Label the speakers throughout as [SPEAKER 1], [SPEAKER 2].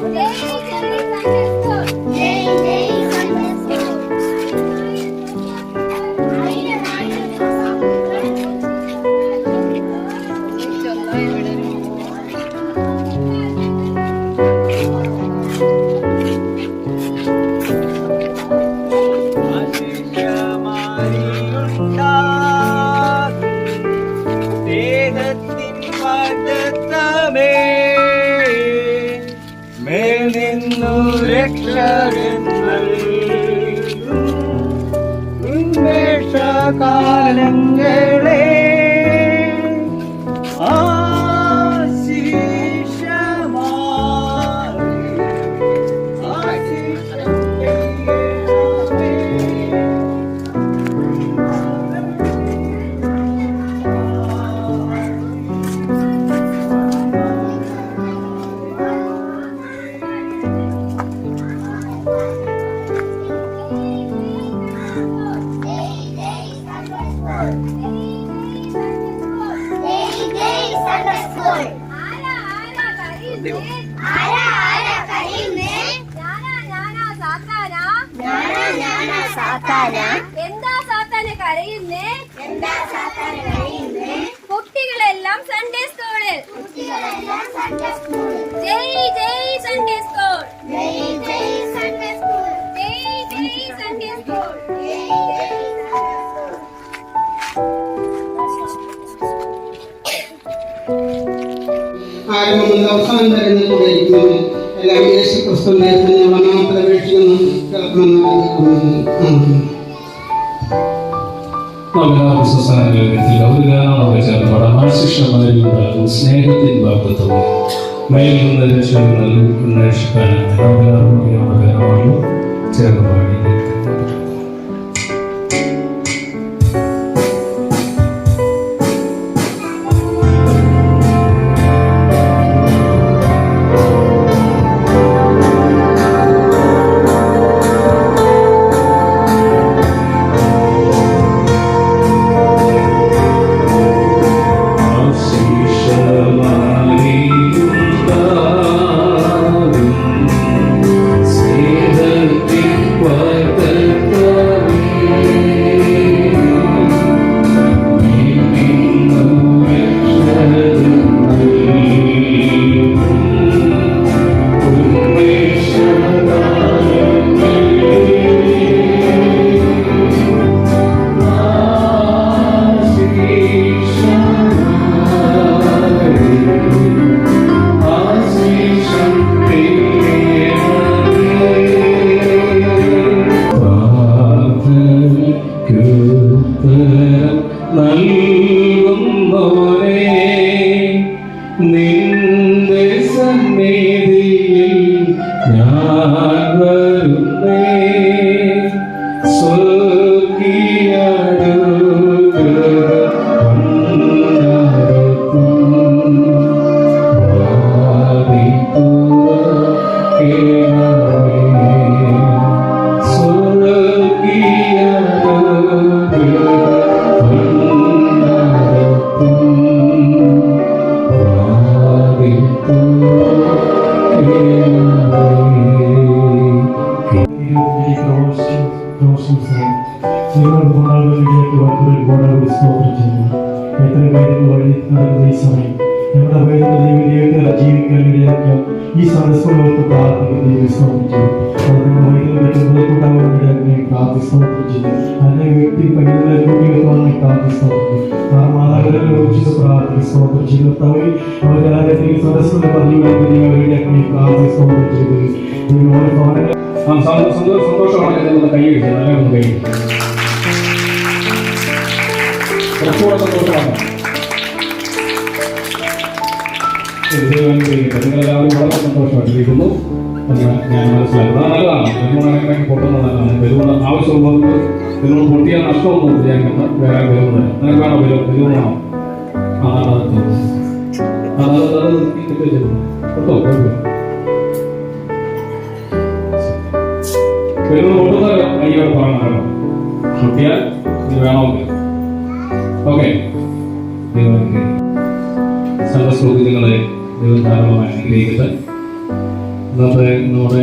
[SPEAKER 1] School.
[SPEAKER 2] കുട്ടികളെല്ലാം Sunday സ്കൂളിൽ
[SPEAKER 1] കുട്ടികളെല്ലാം സൺഡേ സ്കൂൾ
[SPEAKER 2] ജയ് ജയ് സൺഡേ സ്കൂൾ
[SPEAKER 1] ജയ് ജയ് സൺഡേ സ്കൂൾ
[SPEAKER 2] ജയ് ജയ് സൺഡേ സ്കൂൾ
[SPEAKER 1] ജയ് ജയ് സൺഡേ സ്കൂൾ
[SPEAKER 3] ആരംഭം മുതൽ അവസാനം വരെ നിൽക്കുകയിരിക്കുന്നത് എല്ലാം യേശു ക്രിസ്തുവിന്റെ കുഞ്ഞുള്ള നാമത്തിൽ അപേക്ഷിക്കുന്നു കേൾക്കണമെന്ന് ആഗ്രഹിക്കുന്നു ആമേൻ.
[SPEAKER 4] ഒരു ഗാനം ചേർന്ന് ശിക്ഷമാരുണ്ടാകും സ്നേഹത്തിൻ വാക്തത്വം മേലിൽ നിന്ന് രക്ഷകൾ നൽകും അന്വേഷിക്കാനാണ് ചേർന്ന് പാടി
[SPEAKER 5] ഗുണാവലി സ്തോത്രം ചെയ്യുന്നു എത്ര കാര്യങ്ങൾ വഴി നടക്കുന്ന ഈ സമയം ഞങ്ങളുടെ വൈദ്യുത ദൈവത്തെ ജീവിക്കാൻ ഇടയാക്കിയ ഈ സദസ്സുകളോർത്ത് പ്രാർത്ഥിക്കുന്ന ദൈവം സ്തോത്രം ചെയ്യും അത് നിങ്ങൾ വൈദ്യുതത്തിലേക്ക് മുതൽക്കൂട്ടാവാൻ ഇടയാക്കി പ്രാർത്ഥി സ്തോത്രം ചെയ്യും അതിനെ വ്യക്തി കഴിയുന്ന കുട്ടികൾക്കാണ് പ്രാർത്ഥി സ്തോത്രം ചെയ്യും ആ മാതാപിതാക്കളെ കുറിച്ച് പ്രാർത്ഥി സ്തോത്രം ചെയ്യും കർത്താവേ അവരുടെ ആരോഗ്യ സദസ്സുകളുടെ പതിവുകൾക്ക് നിങ്ങൾ ഇടയാക്കി പ്രാർത്ഥി സ്തോത്രം ചെയ്തു നിങ്ങളുടെ ഭവനങ്ങൾ
[SPEAKER 4] സന്തോഷമാണ് കൈ കൈയടിച്ചത് നല്ല കൈ കൈയടിച്ചു കുറച്ചുകൂടെ സന്തോഷമാണ് നിങ്ങളെല്ലാവരും വളരെ സന്തോഷമായിട്ടിരിക്കുന്നു എന്ന് ഞാൻ മനസ്സിലാക്കുന്നു അത് നല്ലതാണ് ബലൂണൊക്കെ പൊട്ടുന്നത് നല്ലതാണ് ബലൂൺ ആവശ്യമുള്ളവർക്ക് ബലൂൺ പൊട്ടിയാൽ നഷ്ടമൊന്നും വിചാരിക്കുന്ന വേറെ ബലൂൺ നിനക്ക് വേണോ ഓക്കെ. സന്തോഷങ്ങളെ ദൈവം ധാരാളമായി അനുഗ്രഹിക്കട്ടെ. ഇന്നത്തെ നമ്മുടെ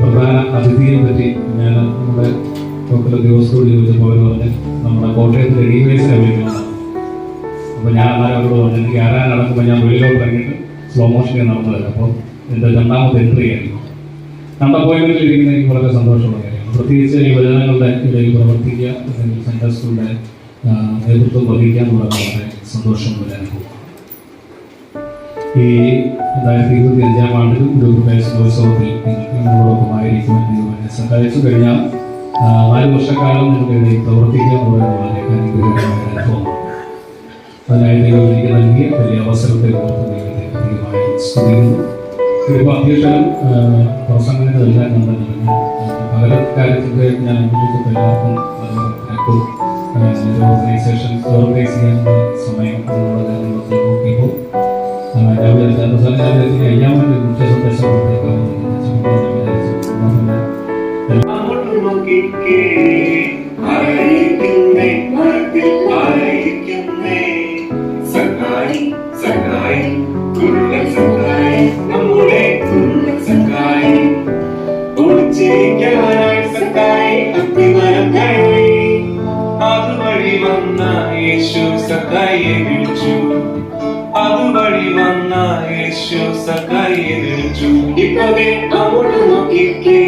[SPEAKER 4] പ്രധാന അതിഥിയെ പറ്റി ഞാൻ നമ്മുടെ ഡോക്ടർ ദിവസത്തോട് ചോദിച്ചപ്പോൾ അവർ പറഞ്ഞ് നമ്മുടെ കോട്ടയത്തിലെ ഡി വൈസിനെ അപ്പോൾ ഞാൻ അന്നേരം അവരോട് പറഞ്ഞു നടക്കുമ്പോൾ ഞാൻ വെളിയിലോട്ട് ഇറങ്ങിയിട്ട് സ്ലോ മോഷനിൽ നടന്നതല്ല അപ്പോൾ എന്റെ രണ്ടാമത്തെ എൻട്രി ആയിരുന്നു. രണ്ട് അപ്പോയിൻമെന്റിൽ ഇരിക്കുന്ന എനിക്ക് വളരെ സന്തോഷമുള്ള കാര്യമാണ്. പ്രത്യേകിച്ച് ഈ വചനങ്ങളുടെ ഇടയിൽ പ്രവർത്തിക്കുക അല്ലെങ്കിൽ ആ, നേതൃത്വം വഹിക്കാൻ വളരെ വരാൻ അനുഭവമാണ് ഈ രണ്ടായിരത്തി ഇരുപത്തി അഞ്ചാം ആണ്ടിൽ നിങ്ങളോടൊപ്പമായിരിക്കുവാൻ ദൈവം എന്നെ സഹായിച്ചു. കഴിഞ്ഞാൽ നാല് വർഷക്കാലം നിങ്ങൾക്ക് പ്രവർത്തിക്കാൻ വളരെ നൽകിയ വലിയ അവസരത്തെ ഓർത്ത് ദൈവത്തെ അധികമായി അധ്യക്ഷനും പ്രസംഗങ്ങളെല്ലാം കണ്ടെങ്കിൽ പകരക്കാര്യത്തിന്റെ ഞാൻ എല്ലാവർക്കും ഓർഗനൈസ് ചെയ്യാനുള്ള സമയം നോക്കിയപ്പോൾ ഞാൻ വിചാരിച്ചു കഴിയാൻ വേണ്ടി മുഖ്യ സന്ദേശം കൊടുത്തേക്കാമെന്ന് വിചാരിച്ചു.
[SPEAKER 6] യേശു സഖായിയെ വിളിച്ചു. അതുവഴി വന്ന യേശു സഖായിയെ വിളിച്ചു. ഇപ്പതേ അങ്ങോട്ട് നോക്കിക്കേ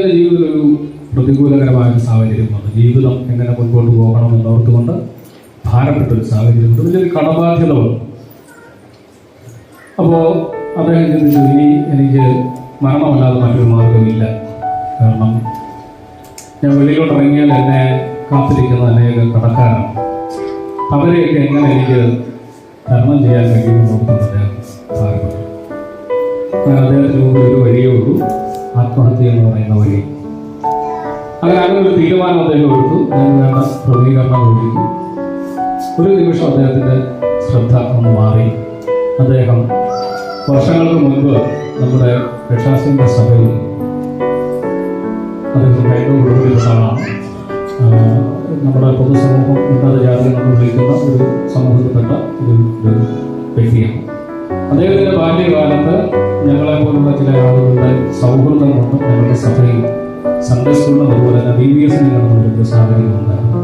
[SPEAKER 4] ഒരു പ്രതികൂലകരമായ സാഹചര്യം വന്നു. ജീവിതം എങ്ങനെ മുൻപോട്ട് പോകണം എന്നോർത്തുകൊണ്ട് ഭാരപ്പെട്ട ഒരു വലിയൊരു കടബാധ്യത വന്നു. അപ്പോൾ അദ്ദേഹം ചിന്തിച്ചു ഇനി എനിക്ക് മരണമല്ലാതെ മറ്റൊരു മാർഗമില്ല. കാരണം ഞാൻ വെളിയിലോട്ട് ഇറങ്ങിയാൽ എന്നെ കാത്തിരിക്കുന്ന അനേക കടക്കാരാണ്. അവരെയൊക്കെ എങ്ങനെ എനിക്ക് തരണം ചെയ്യാൻ കഴിയുമെന്ന് അങ്ങനെ അദ്ദേഹത്തിന് മുമ്പിൽ ഒരു വഴിയേ ഉള്ളൂ. ആത്മഹത്യ എന്ന് പറയുന്ന വഴി. അങ്ങനെ അങ്ങനെ ഒരു തീരുമാനം അദ്ദേഹം എടുത്തു. ഞാൻ വേണ്ട പ്രതികരണം ഒഴുകി ഒരു നിമിഷം അദ്ദേഹത്തിന്റെ ശ്രദ്ധ ഒന്ന് മാറി. അദ്ദേഹം വർഷങ്ങൾക്ക് മുൻപ് നമ്മുടെ രക്ഷാസിന്റെ സഭയിൽ അദ്ദേഹം കൈകൊണ്ടുള്ള ആളാണ് ആഹ് നമ്മുടെ പൊതുസമൂഹം ഉന്നത ജാതി എന്ന് വിളിക്കുന്ന ഒരു സമൂഹത്തിൽപ്പെട്ട ഒരു വ്യക്തിയാണ്. അദ്ദേഹത്തിന്റെ ബാല്യകാലത്ത് ഞങ്ങളെ പോലുള്ള ചില ആളുകളുടെ സൗഹൃദം കൊണ്ട് ഞങ്ങളുടെ സഭയിൽ സൺഡേ സ്കൂളിലും അതുപോലെ തന്നെ ബി ബി എസിന് കടന്നു വരുന്ന സാഹചര്യം ഉണ്ടായിരുന്നു.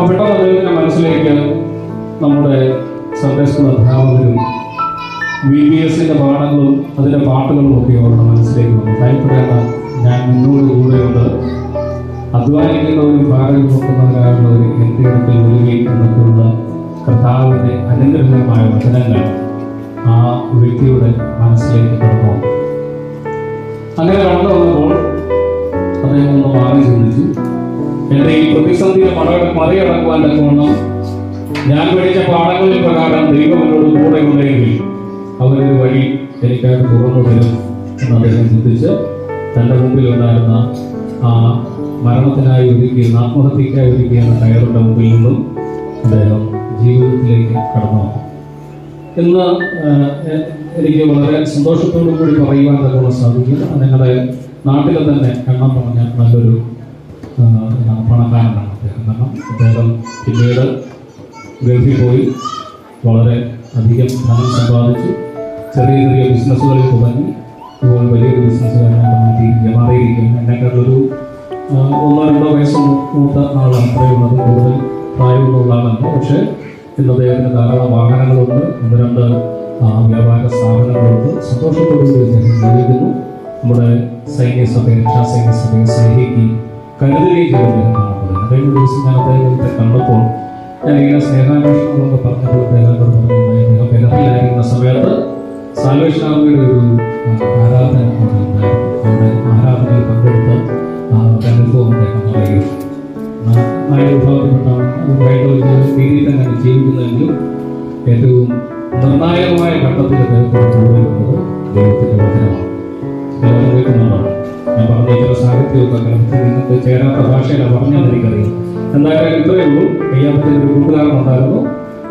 [SPEAKER 4] പെട്ടെന്ന് അദ്ദേഹത്തിന്റെ മനസ്സിലേക്ക് നമ്മുടെ സൺഡേ സ്കൂൾ അധ്യാപകരും ബി ബി എസിന്റെ പാഠങ്ങളും അതിന്റെ പാട്ടുകളും ഒക്കെ അവരുടെ മനസ്സിലേക്ക് വന്നു. ഭയപ്പെടേണ്ട ഞാൻ നിന്നോട് കൂടെയുണ്ട്. അധ്വാനിക്കുന്നവരും ഭാരം നോക്കുന്നവരായുള്ളവർ എന്റെ അടുത്ത് ഒഴുകി എന്നൊക്കെയുള്ള കർത്താവിന്റെ അനുഗ്രഹമായ വചനങ്ങൾ ആ വ്യക്തിയുടെ മനസ്സിലേക്ക് കടന്നു. അങ്ങനെ കടന്നു വന്നപ്പോൾ അദ്ദേഹം ഒന്ന് മാറി ചിന്തിച്ചു. എന്റെ ഈ പ്രതിസന്ധിയെ മറ മറികടക്കുവാൻ തക്കവണ്ണം ഞാൻ പഠിച്ച പാഠങ്ങളിൽ പ്രകാരം ദൈവം എന്നോട് കൂടെ ഉണ്ടെങ്കിൽ അവരൊരു വഴി എനിക്കായിട്ട് തുറന്നു തരും എന്ന് അദ്ദേഹം ചിന്തിച്ച് തന്റെ മുമ്പിൽ ഉണ്ടായിരുന്ന ആ മരണത്തിനായി ഒരുക്കിയിരുന്ന ആത്മഹത്യക്കായി ഒരുക്കിയിരുന്ന ടയറിന്റെ മുമ്പിൽ നിന്നും അദ്ദേഹം ജീവിതത്തിലേക്ക് കടന്നു ഇന്ന് എനിക്ക് വളരെ സന്തോഷത്തോടു കൂടി പറയുവാൻ തന്നെ സാധിക്കും. നിങ്ങളുടെ നാട്ടിലെ തന്നെ എണ്ണം പറഞ്ഞ നല്ലൊരു പണക്കാരനാണ് അദ്ദേഹം. കാരണം അദ്ദേഹം പിന്നീട് ഗൾഫിൽ പോയി വളരെ അധികം ധനം സമ്പാദിച്ചു ചെറിയ ചെറിയ ബിസിനസ്സുകളിൽ തുടങ്ങി. ഇപ്പോൾ വലിയൊരു ബിസിനസ്സുകാരനായിട്ട് മാറ്റി മാറിയിരിക്കുകയാണ് എന്നെക്കാളൊരു ഒന്നോ രണ്ടോ വയസ്സ് മൂത്ത ആളാണ് അത്രയുള്ളത് കൂടുതൽ പ്രായമുള്ള ആളല്ല പക്ഷേ ഇന്ന് അദ്ദേഹത്തിന് ധാരാളം വാഹനങ്ങളുണ്ട്. ഒന്ന് രണ്ട് വ്യാപാര സ്ഥാപനങ്ങളുണ്ട്. സന്തോഷത്തോടുകൂടി അദ്ദേഹം ജീവിക്കുന്നു നമ്മുടെ സൈന്യ സഭ രക്ഷാസൈന്യ സഭയെ സ്നേഹിക്കുകയും കരുതുകയും കാണപ്പെടുന്നത് കഴിഞ്ഞ ദിവസം ഞാൻ അദ്ദേഹത്തെ കണ്ടപ്പോൾ ഞാൻ ഇങ്ങനെ സ്നേഹാന്വേഷണങ്ങളൊക്കെ പറഞ്ഞപ്പോൾ അദ്ദേഹം പറഞ്ഞു അദ്ദേഹം ബലത്തിലായിരിക്കുന്ന സമയത്ത് സാൽവേഷൻ ആർമിയുടെ ഒരു ആരാധന അവിടെ ആരാധനയിൽ പങ്കെടുത്ത് അനുഭവം അദ്ദേഹം പറയുകയും നായ വിഭാഗത്തിൽപ്പെട്ടാണ് രീതിയിൽ തന്നെ ജീവിക്കുന്നതെങ്കിലും ഏറ്റവും നിർണായകമായ ഘട്ടത്തിൽ ദൈവത്തിന്റെ വചനമാണ്. എല്ലാവരും കേൾക്കുന്നുണ്ടോ ഞാൻ പറഞ്ഞ ചില സാഹിത്യമൊക്കെ ഗ്രന്ഥത്തിൽ നിങ്ങൾക്ക് ചേരാത്ത ഭാഷയിലാണ് പറഞ്ഞാൽ എന്തായാലും ഇത്രയേ ഉള്ളൂ. കയ്യാമത്തിൽ ഒരു കൂട്ടുകാരൻ ഉണ്ടായിരുന്നു.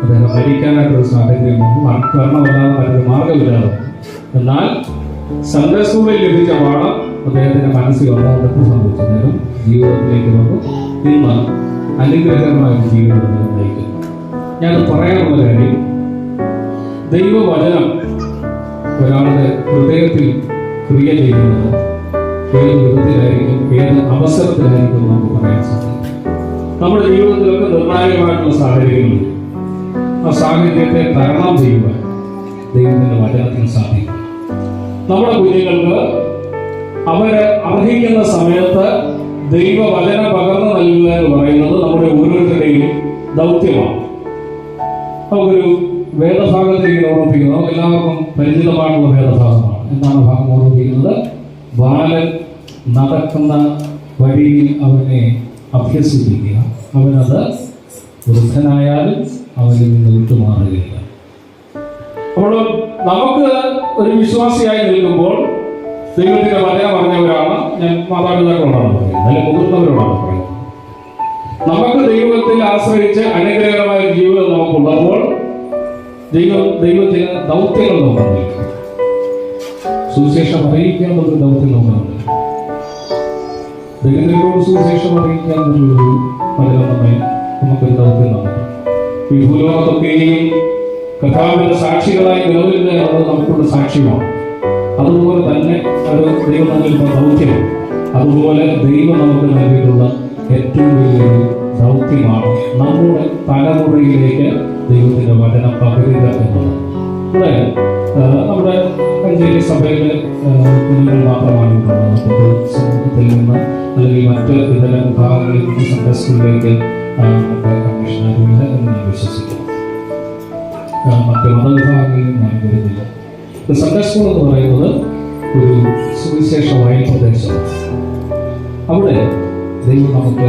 [SPEAKER 4] അദ്ദേഹം മരിക്കാനായിട്ടൊരു സാഹചര്യം വന്നു. മരണമല്ലാതെ മറ്റൊരു മാർഗമില്ലാതെ. എന്നാൽ സ്കൂളിൽ ലഭിച്ച പാഠം അദ്ദേഹത്തിന്റെ മനസ്സിൽ വന്നതുകൊണ്ട് സംഭവിച്ചു. അദ്ദേഹം ജീവിതത്തിലേക്ക് വന്നു. ഇന്ന് അനുഗ്രഹമായ ജീവിതം നയിക്കുന്നു. ഞാൻ പറയാനുള്ള കാര്യം ദൈവവചനം ഒരാളുടെ ഹൃദയത്തിൽ ക്രിയ ചെയ്യുന്നത് ഏത് വിധത്തിലായിരിക്കും ഏത് അവസരത്തിലായിരിക്കും നമുക്ക് പറയാൻ സാധിക്കും. നമ്മുടെ ജീവിതത്തിലൊക്കെ നിർണായകമായിട്ടുള്ള സാഹചര്യങ്ങളുണ്ട്. ആ സാഹചര്യത്തെ തരണം ചെയ്യുവാൻ ദൈവത്തിന്റെ വചനത്തിന് സാധിക്കും. നമ്മുടെ കുഞ്ഞുങ്ങൾക്ക് അവർ അർഹിക്കുന്ന സമയത്ത് ദൈവവചന പകർന്നു നൽകുക എന്ന് പറയുന്നത് നമ്മുടെ ഓരോരുത്തരുടെയും ദൗത്യമാണ്. നമുക്കൊരു വേദഭാഗത്തെ ഓർമ്മിപ്പിക്കുന്നത് നമുക്ക് എല്ലാവർക്കും പരിചിതമായിട്ടുള്ള വേദഭാഗമാണ്. എന്താണ് ഭാഗം ഓർമ്മിപ്പിക്കുന്നത്? ബാലൻ നടക്കുന്ന വഴിയിൽ അവനെ അഭ്യസിപ്പിക്കുക. അവനത് വൃദ്ധനായാലും അവനിൽ നിന്ന് വിട്ടുമാറുകയില്ല. അപ്പോൾ നമുക്ക് ഒരു വിശ്വാസിയായി നിൽക്കുമ്പോൾ ദൈവത്തിന്റെ വചനം പറഞ്ഞവരാണ് ഞാൻ മാതാപിതാക്കളോടാണ് പറയുന്നത് അല്ലെ മുതിർന്നവരോടാണ് പറയുന്നത്. നമുക്ക് ദൈവത്തിൽ ആശ്രയിച്ച് അനുഗ്രഹമായ ഒരു ജീവിതം നമുക്കുള്ളപ്പോൾ ദൈവം ദൈവത്തിന് ദൗത്യങ്ങൾ നമുക്കുണ്ട് സുവിശേഷം അറിയിക്കാനുള്ള ഒരു ദൗത്യം നമുക്കുണ്ട് ദൈവത്തിനോട് സുവിശേഷം അറിയിക്കാൻ ഒരു നമ്മെ നമുക്കൊരു ദൗത്യം നമുക്ക് ഈ ഭൂലോകത്തൊക്കെയും കഥാവിന്റെ സാക്ഷികളായി നിലനിൽക്കുക എന്നത് നമുക്കുള്ള സാക്ഷ്യമാണ്. അതുപോലെ തന്നെ അത് ദൈവം നൽകിയിട്ടുള്ള ദൗത്യം അതുപോലെ ദൈവം നമുക്ക് നൽകിയിട്ടുള്ള ഏറ്റവും വലിയൊരു ദൗത്യമാണ് നമ്മുടെ തലമുറയിലേക്ക് ദൈവത്തിന്റെ വചനം പകരുക എന്നുള്ളത് അതായത് നമ്മുടെ അഞ്ചേരി സഭയിലെ കുഞ്ഞുങ്ങൾ മാത്രമാണ് സമൂഹത്തിൽ നിന്ന് അല്ലെങ്കിൽ മറ്റ് ഇതര വിഭാഗങ്ങളിൽ നിന്ന് കമ്മീഷനാരുമില്ല എന്ന് ഞാൻ ആ, മറ്റ് മതവിഭാഗങ്ങളിൽ ഞാൻ വരുന്നില്ല സൺഡേ എന്ന് പറയുന്നത് ഒരു സുവിശേഷ വയൽ പ്രദേശമാണ് അവിടെ ദൈവം നമുക്ക്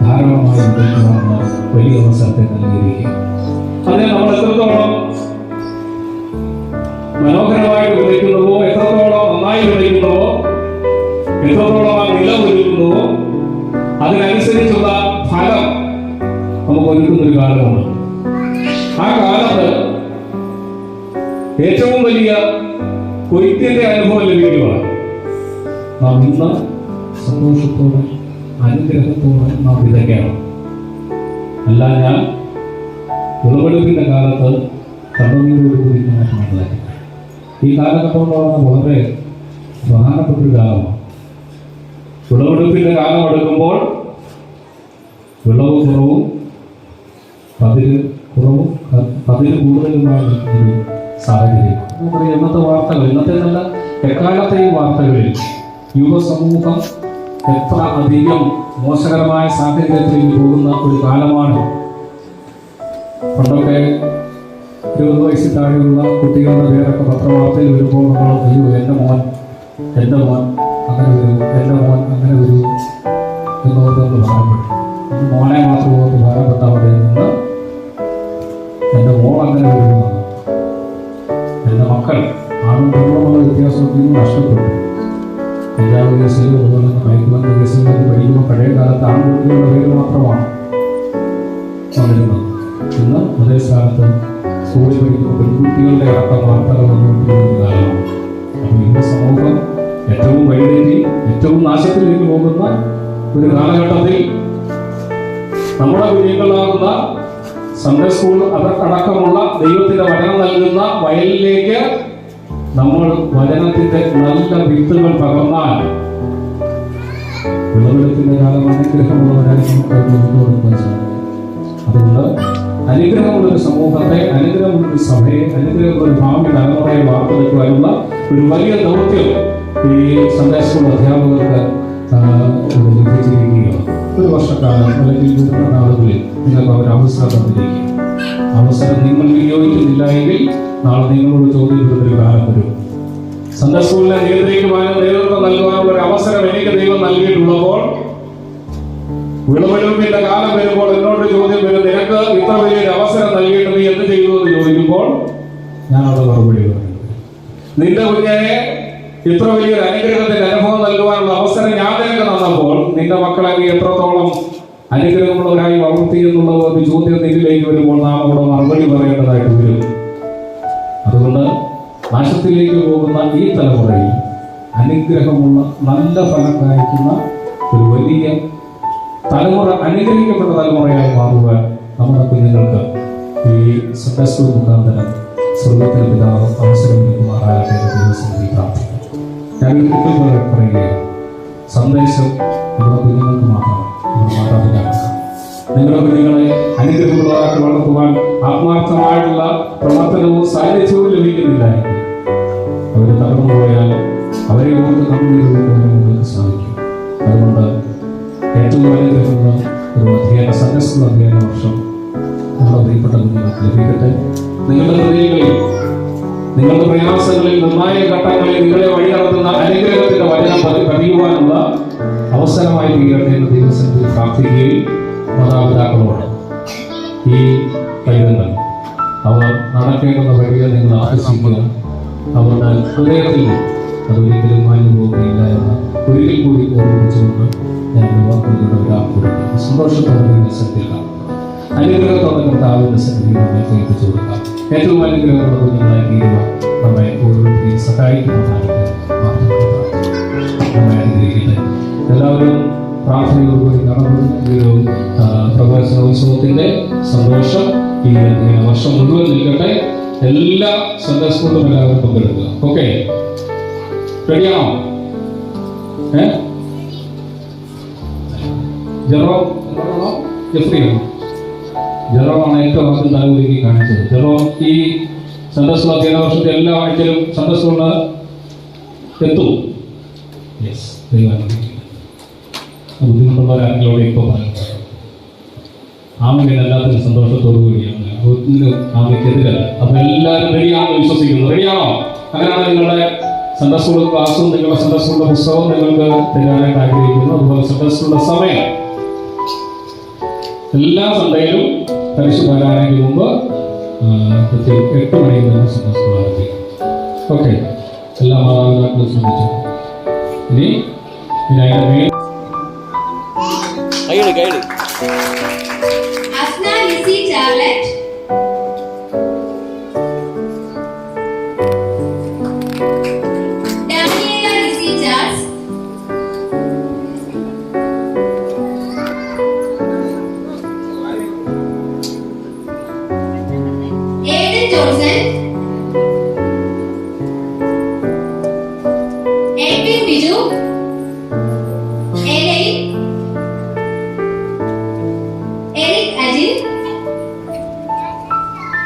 [SPEAKER 4] ധാരാളമായി ഉപയോഗിക്കണമെന്ന് വലിയ അവസരത്തെ നൽകിയിരിക്കുക അതിനെ നമ്മൾ എത്രത്തോളം മനോഹരമായി വിളിക്കുന്നുവോ എത്രത്തോളം നന്നായി വിളിക്കുന്നുവോ എത്രത്തോളം ആ നില അതിനനുസരിച്ചുള്ള നമുക്ക് ഒരുക്കുന്ന ഒരു കാലമാണ് ആ കാലത്ത് ഏറ്റവും വലിയ കൊയ്ത്തിന്റെ അനുഭവം ലഭിക്കുകയാണ് നാം ഇന്ന് സന്തോഷത്തോടെ അനുഗ്രഹത്തോടെ നാം വിതയ്ക്കണം അല്ല ഞാൻ വിളവെടുപ്പിന്റെ കാലത്ത് കണ്ണുനീരോടുകൂടി ഞാൻ മനസ്സിലാക്കി ഈ കാലഘട്ടത്തോടാണ് വളരെ പ്രധാനപ്പെട്ട ഒരു കാലമാണ്. വിളവെടുപ്പിന്റെ കാലം എടുക്കുമ്പോൾ വിളവ് കുറവും കുറവും ക- പതിര് കൂടുതലുമായ ഒരു സാഹചര്യം. നമുക്കറിയാം ഇന്നത്തെ വാർത്തകൾ ഇന്നത്തെ നല്ല എക്കാലത്തെയും വാർത്തകളിൽ യുവസമൂഹം എത്ര അധികം മോശകരമായ സാഹചര്യത്തിലേക്ക് പോകുന്ന ഒരു കാലമാണ്. പണ്ടൊക്കെ ഇരുപത് വയസ്സിൽ താഴെയുള്ള കുട്ടികളുടെ പേരൊക്കെ പത്രവാർത്തയിൽ വരുമ്പോൾ നമ്മൾ അയ്യോ എന്റെ മോൻ എന്റെ മോൻ അങ്ങനെ വരൂ എന്റെ മോൻ അങ്ങനെ വരൂ എന്നോർത്ത് നമ്മൾ ഭാരപ്പെട്ടു മോനെ മാത്രം ഓർത്ത് ഭാരപ്പെട്ടാൽ മതി നിന്ന് എന്റെ മോൾ അങ്ങനെ വരുമെന്നാണ് എന്റെ മക്കൾ ആണും പെണ്ണുമുള്ള വ്യത്യാസത്തിൽ നിന്ന് നഷ്ടപ്പെട്ടു. എല്ലാ കേസിൽ അതുപോലെ തന്നെ മയക്കുമരുന്ന് കേസിലൊക്കെ പഠിക്കുമ്പോൾ പഴയ കാലത്ത് ആൺകുട്ടികളുടെ പേര് മാത്രമാണ് വളരുന്നത് ഇന്ന് അതേ സ്ഥാനത്ത് സ്കൂളിൽ പഠിക്കുന്ന പെൺകുട്ടികളുടെ അടക്കം വാർത്തകൾ വന്നുകൊണ്ടിരിക്കുന്ന കാലമാണ്. അപ്പോൾ ഇന്ന് സമൂഹം ഏറ്റവും വഴിതെറ്റി ഏറ്റവും നാശത്തിലേക്ക് പോകുന്ന ഒരു കാലഘട്ടത്തിൽ നമ്മുടെ കുഞ്ഞുങ്ങളാകുന്ന സൺഡേ സ്കൂൾ അടക്കമുള്ള ദൈവത്തിന്റെ വചനം നൽകുന്ന വയലിലേക്ക് നമ്മൾ വചനത്തിന്റെ നല്ല വിത്തുകൾ പകർന്നാൽ വിളവെടുപ്പിന്റെ കാലം അനുഗ്രഹമുള്ളവരായി നമുക്ക് മുന്നോട്ട് സാധിക്കും. അതുകൊണ്ട് അനുഗ്രഹമുള്ള ഒരു സമൂഹത്തെ അനുഗ്രഹമുള്ള ഒരു സഭയെ അനുഗ്രഹമുള്ള ഒരു ഭാവി തലമുറയെ വാർത്തെടുക്കുവാനുള്ള ഒരു വലിയ ദൗത്യം ഈ സൺഡേ സ്കൂൾ അധ്യാപകർക്ക് ലഭിച്ചിരിക്കുകയാണ്. ഒരു വർഷക്കാലം അല്ലെങ്കിൽ നാളുകളിൽ നിങ്ങൾക്ക് അവർ അവസരം തന്നിരിക്കും അവസരം നിങ്ങൾ വിനിയോഗിക്കുന്നില്ല എങ്കിൽ നാളെ നിങ്ങളോട് ചോദ്യം വരുന്നൊരു കാലം വരും. സ്കൂളിനെ നിയന്ത്രിക്കുവാനും നേതൃത്വം ഒരു അവസരം എനിക്ക് ദൈവം നൽകിയിട്ടുള്ളപ്പോൾ വിളവെടുപ്പിന്റെ കാലം വരുമ്പോൾ എന്നോട് ചോദ്യം വരും നിനക്ക് ഇത്ര വലിയൊരു അവസരം നൽകിയിട്ട് നീ എന്ത് ചെയ്തു? എന്ന് ചോദിക്കുമ്പോൾ ഞാൻ അത് മറുപടി പറയുന്നത് നിന്റെ കുഞ്ഞനെ ഇത്ര വലിയൊരു അനുഗ്രഹത്തിന്റെ അനുഭവം നൽകുവാനുള്ള അവസരം ഞാൻ നിനക്ക് തന്നപ്പോൾ നിന്റെ മക്കളെ നീ എത്രത്തോളം അനുഗ്രഹമുള്ളവരായി വളർത്തി എന്നുള്ള ഒരു ചോദ്യം നിന്നിലേക്ക് വരുമ്പോൾ നാം അവിടെ മറുപടി പറയേണ്ടതായിട്ട് വരും. അതുകൊണ്ട് നാശത്തിലേക്ക് പോകുന്ന ഈ തലമുറയിൽ അനുഗ്രഹമുള്ള നല്ല ഫലം കായ്ക്കുന്ന ഒരു വലിയ തലമുറ അനുഗ്രഹിക്കപ്പെട്ട തലമുറയായി മാറുവാൻ നമ്മുടെ കുഞ്ഞുങ്ങൾക്ക് ഈ സൺഡേ മുഖാന്തരം സ്വർഗത്തിൽ പിതാവ് അവസരം ലഭിക്കുമാറാകട്ടെ പ്രാർത്ഥിക്കുന്നു ഞാൻ കുട്ടികളെ പറയുകയാണ് സന്ദേശം നമ്മുടെ കുഞ്ഞുങ്ങൾക്ക് മാത്രമാണ് മാതാപിതാക്കൾ നിങ്ങളുടെ കുഞ്ഞുങ്ങളെ അനുഗ്രഹമുള്ളതാക്കി വളർത്തുവാൻ ആത്മാർത്ഥമായിട്ടുള്ള പ്രവർത്തനവും സാന്നിധ്യവും ലഭിക്കുന്നില്ല എങ്കിൽ അവർ തകർന്നു പോയാൽ അവരെ ഓർത്ത് കണ്ണുനീരുവാൻ നിങ്ങൾക്ക് സാധിക്കും. അതുകൊണ്ട് ഏറ്റവും അനുഗ്രഹമുള്ള ഒരു അധ്യയന സന്ദർശന അധ്യയന വർഷം നമ്മുടെ പ്രിയപ്പെട്ട കുഞ്ഞുങ്ങൾക്ക് ലഭിക്കട്ടെ. നിങ്ങളുടെ ഹൃദയങ്ങളിൽ നിങ്ങളുടെ പ്രയാസങ്ങളിൽ നിർണായക ഘട്ടങ്ങളിൽ നിങ്ങളെ വഴി നടത്തുന്ന അനുഗ്രഹത്തിന്റെ വചനം അത് പതിയുവാനുള്ള അവസരമായി തീരട്ടെ എന്ന ദിവസത്തിൽ പ്രാർത്ഥിക്കുകയും മാതാപിതാക്കളോട് ഈ പൈതങ്ങൾ അവർ നടക്കേണ്ടുന്ന വഴികൾ നിങ്ങൾ ആകർഷിക്കുക അവരുടെ ഹൃദയത്തിൽ അത് ഒരിക്കലും മാഞ്ഞു പോകുകയില്ല എന്ന് ഒരിക്കൽ കൂടി ഓർമ്മിച്ചുകൊണ്ട് ഞാൻ വാക്കുകളുടെ ഒരാൾക്കൊടുക്കുന്നു സന്തോഷത്തോടെ ദിവസത്തിൽ അനുഗ്രഹത്തോടെ കർത്താവിന്റെ സന്നിധിയിൽ കേൾപ്പിച്ചു കൊടുക്കാം. ഏറ്റവും കുഞ്ഞുങ്ങളായി തീരുവാൻ നമ്മെ ഓരോരുത്തരെയും സഹായിക്കുന്നതായിട്ട് എല്ലാവരും പ്രാർത്ഥനയോടുകൂടി നടന്നു. ഈ ഒരു സന്തോഷം ഈ വർഷം മുഴുവൻ നിൽക്കട്ടെ. എല്ലാ സ്കൂളിലും എല്ലാവരും പങ്കെടുക്കുക. ഓക്കെ? റെഡിയാണോ? ജെറോ ജെഫ്രിയാണോ? ജെറോമാണ് ഏറ്റവും ആദ്യം തലമുറയ്ക്ക് കാണിച്ചത്. ജെറോ ഈ സൺഡേ സ്കൂൾ അധ്യയന വർഷത്തെ എല്ലാ ആഴ്ചയിലും സൺഡേ സ്കൂളിന് എത്തും. യെസ്. ബുദ്ധിമുട്ടുള്ളവരാണെങ്കിലോടെ ഇപ്പോൾ പറയുന്നത്. ആമയ്ക്ക് എല്ലാത്തിനും സന്തോഷത്തോടു കൂടിയാണ്. ആമയ്ക്കെതിരല്ല അപ്പൊ എല്ലാവരും റെഡിയാണോ വിശ്വസിക്കുന്നു. റെഡിയാണോ അങ്ങനെയാണ് നിങ്ങളുടെ സൺഡേ സ്കൂൾ ക്ലാസ്സും നിങ്ങളുടെ സൺഡേ പുസ്തകവും നിങ്ങൾക്ക് തരാനായിട്ട് ആഗ്രഹിക്കുന്നു. അതുപോലെ സൺഡേ സമയം. എല്ലാ സൺഡേയിലും പരിശുദ്ധ ആരാധനയ്ക്ക് മുമ്പ് പ്രത്യേകം എട്ട് തന്നെ സൺഡേ സ്കൂൾ ആരംഭിക്കും ഓക്കെ. എല്ലാ മാതാപിതാക്കളും ശ്രദ്ധിച്ചു ഇനി
[SPEAKER 7] കൈയ്യടി കൈയ്യടി
[SPEAKER 2] Asna Lizzie Charlotte. Helen,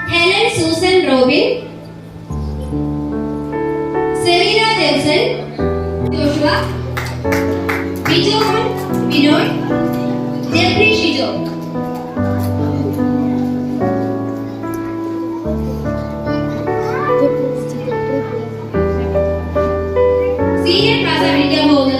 [SPEAKER 2] Helen Susan Robin, Selena Nelson, Joshua, Bijohan Vinod, Jeffrey Shijo. See Senior Prasad Vidya
[SPEAKER 7] Mohan.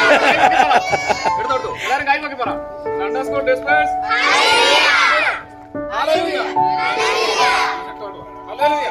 [SPEAKER 7] School dispersed
[SPEAKER 8] എല്ലാരും കൈ നോക്കി പറ Sunday school disperse hallelujah hallelujah